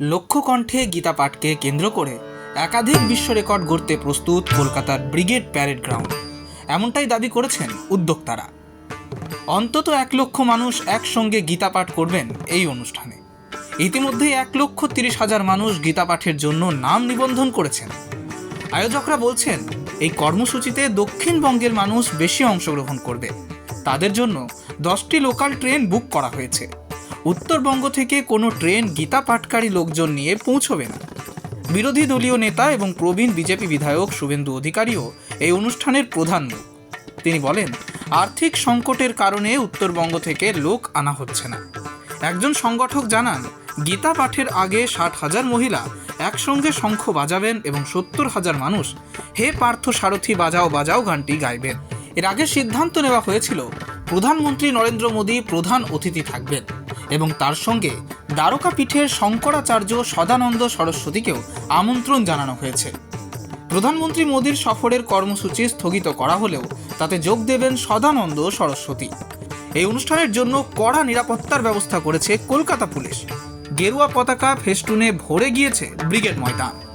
লক্ষ্য কণ্ঠে গীতা পাঠকে কেন্দ্র করে একাধিক বিশ্ব রেকর্ড গড়তে প্রস্তুত কলকাতার ব্রিগেড প্যারেড গ্রাউন্ড। এমনটাই দাবি করেছেন উদ্যোক্তারা। অন্তত এক লক্ষ মানুষ একসঙ্গে গীতা পাঠ করবেন এই অনুষ্ঠানে। ইতিমধ্যে এক লক্ষ তিরিশ হাজার মানুষ গীতা পাঠের জন্য নাম নিবন্ধন করেছেন। আয়োজকরা বলছেন এই কর্মসূচিতে দক্ষিণবঙ্গের মানুষ বেশি অংশগ্রহণ করবে। তাদের জন্য দশটি লোকাল ট্রেন বুক করা হয়েছে। উত্তরবঙ্গ থেকে কোনো ট্রেন গীতা পাঠকারী লোকজন নিয়ে পৌঁছবে না। বিরোধী দলীয় নেতা এবং প্রবীণ বিজেপি বিধায়ক শুভেন্দু অধিকারীও এই অনুষ্ঠানের প্রধান তিনি বলেন, আর্থিক সংকটের কারণে উত্তরবঙ্গ থেকে লোক আনা হচ্ছে না। একজন সংগঠক জানান গীতা পাঠের আগে ষাট হাজার মহিলা একসঙ্গে শঙ্খ বাজাবেন এবং সত্তর হাজার মানুষ হে পার্থ সারথি, বাজাও বাজাও গানটি গাইবেন। এর আগে সিদ্ধান্ত নেওয়া হয়েছিল, প্রধানমন্ত্রী নরেন্দ্র মোদী প্রধান অতিথি থাকবেন এবং তার সঙ্গে দ্বারকা পীঠের শঙ্করাচার্য সদানন্দ সরস্বতীকেও আমন্ত্রণ জানানো হয়েছে। প্রধানমন্ত্রী মোদীর সফরের কর্মসূচি স্থগিত করা হলেও তাতে যোগ দেবেন সদানন্দ সরস্বতী। এই অনুষ্ঠানের জন্য কড়া নিরাপত্তার ব্যবস্থা করেছে কলকাতা পুলিশ। গেরুয়া পতাকা ফেস্টুনে ভরে গিয়েছে ব্রিগেড ময়দান।